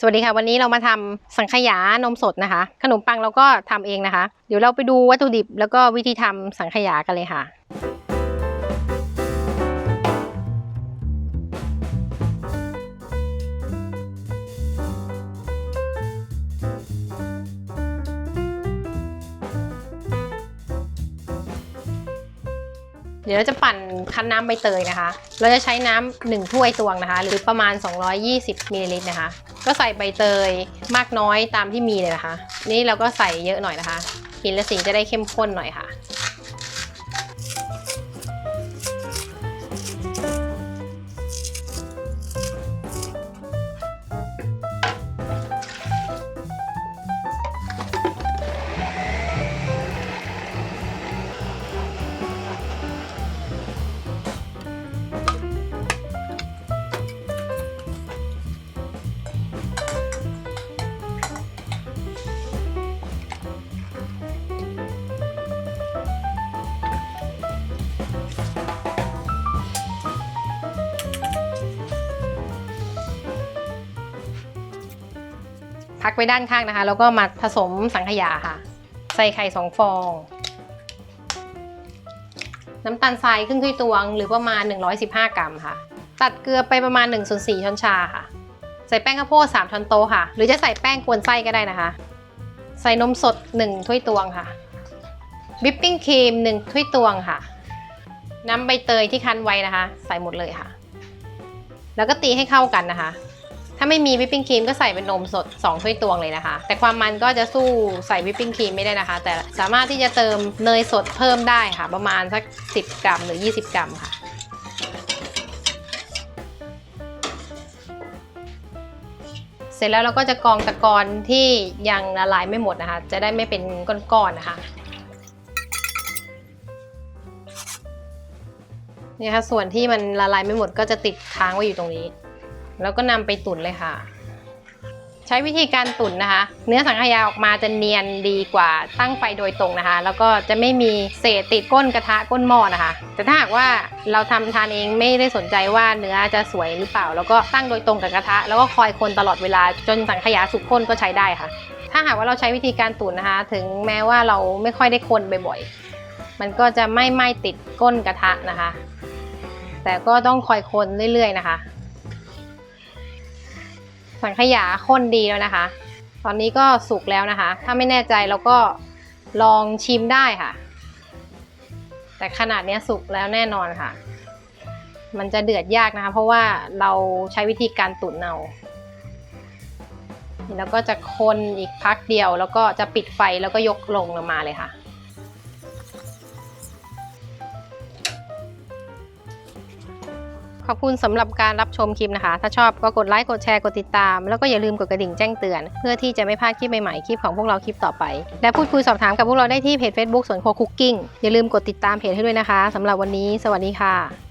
สวัสดีค่ะ วันนี้เรามาทำสังขยานมสดนะคะ ขนมปังเราก็ทำเองนะคะ เดี๋ยวเราไปดูวัตถุดิบแล้วก็วิธีทำสังขยากันเลยค่ะ เดี๋ยวเราจะปั่นคั้นน้ำใบเตยนะคะ เราจะใช้น้ำหนึ่งถ้วยตวงนะคะ หรือประมาณ 220มิลลิลิตรนะคะ ก็ใส่ใบเตยมากน้อยตามที่มีเลยนะคะ นี่เราก็ใส่เยอะหน่อยนะคะ กินแล้วสีจะได้เข้มข้นหน่อยค่ะ พักไว้ด้านข้างนะคะ แล้วก็มาผสมสังขยาค่ะ ใส่ไข่สองฟอง น้ำตาลทรายครึ่งถ้วยตวง หรือประมาณ 115 กรัมค่ะ ตัดเกลือไปประมาณ1ส่วน4ช้อนชาค่ะ ใส่แป้งข้าวโพด3ช้อนโต๊ะค่ะ หรือจะใส่แป้งกวนไส้ก็ได้นะคะ ใส่นมสด 1 ถ้วยตวงค่ะวิปปิ้งครีม1ถ้วยตวงค่ะ น้ำใบเตยที่คั้นไว้นะคะ ใส่หมดเลยค่ะ แล้วก็ตีให้เข้ากันนะคะ ถ้าไม่มีวิปปิ้งครีมก็ใส่เป็นนมสด2ถ้วยตวงเลยนะคะ แต่ความมันก็จะสู้ใส่วิปปิ้งครีมไม่ได้นะคะ แต่สามารถที่จะเติมเนยสดเพิ่มได้ค่ะ ประมาณสัก 10 กรัมหรือ 20 กรัมค่ะเสร็จแล้วเราก็จะกรองตะกอนที่ยังละลายไม่หมดนะคะ จะได้ไม่เป็นก้อนๆนะคะเนี่ยค่ะส่วนที่มันละลายไม่หมดก็จะติดค้างไว้อยู่ตรงนี้ แล้วก็นำไปตุ๋นเลยค่ะ ใช้วิธีการตุ๋นนะคะ เนื้อสังขยาออกมาจะเนียนดีกว่าตั้งไฟโดยตรงนะคะ แล้วก็จะไม่มีเศษติดก้นกระทะก้นหม้อนะคะ แต่ถ้าหากว่าเราทำทานเองไม่ได้สนใจว่าเนื้อจะสวยหรือเปล่า แล้วก็ตั้งโดยตรงกับกระทะ แล้วก็คอยคนตลอดเวลาจนสังขยาสุกข้นก็ใช้ได้ค่ะ ถ้าหากว่าเราใช้วิธีการตุ๋นนะคะ ถึงแม้ว่าเราไม่ค่อยได้คนบ่อยๆมันก็จะไม่ไหม้ติดก้นกระทะนะคะ แต่ก็ต้องคอยคนเรื่อย ๆ นะคะ สังขยาข้นดีแล้วนะคะ ตอนนี้ก็สุกแล้วนะคะ ถ้าไม่แน่ใจเราก็ลองชิมได้ค่ะ แต่ขนาดนี้สุกแล้วแน่นอนค่ะ มันจะเดือดยากนะคะ เพราะว่าเราใช้วิธีการตุ๋นเอาแล้วก็จะคนอีกพักเดียว แล้วก็จะปิดไฟแล้วก็ยกลงลงมาเลยค่ะ ขอบคุณสำหรับการรับชมคลิปนะคะ ถ้าชอบก็กดไลค์ กดแชร์ กดติดตาม แล้วก็อย่าลืมกดกระดิ่งแจ้งเตือน เพื่อที่จะไม่พลาดคลิปใหม่ๆ คลิปของพวกเราคลิปต่อไป และพูดคุยสอบถามกับพวกเราได้ที่เพจ Facebook สวนโคคุกกิ้ง อย่าลืมกดติดตามเพจให้ด้วยนะคะสำหรับวันนี้ สวัสดีค่ะ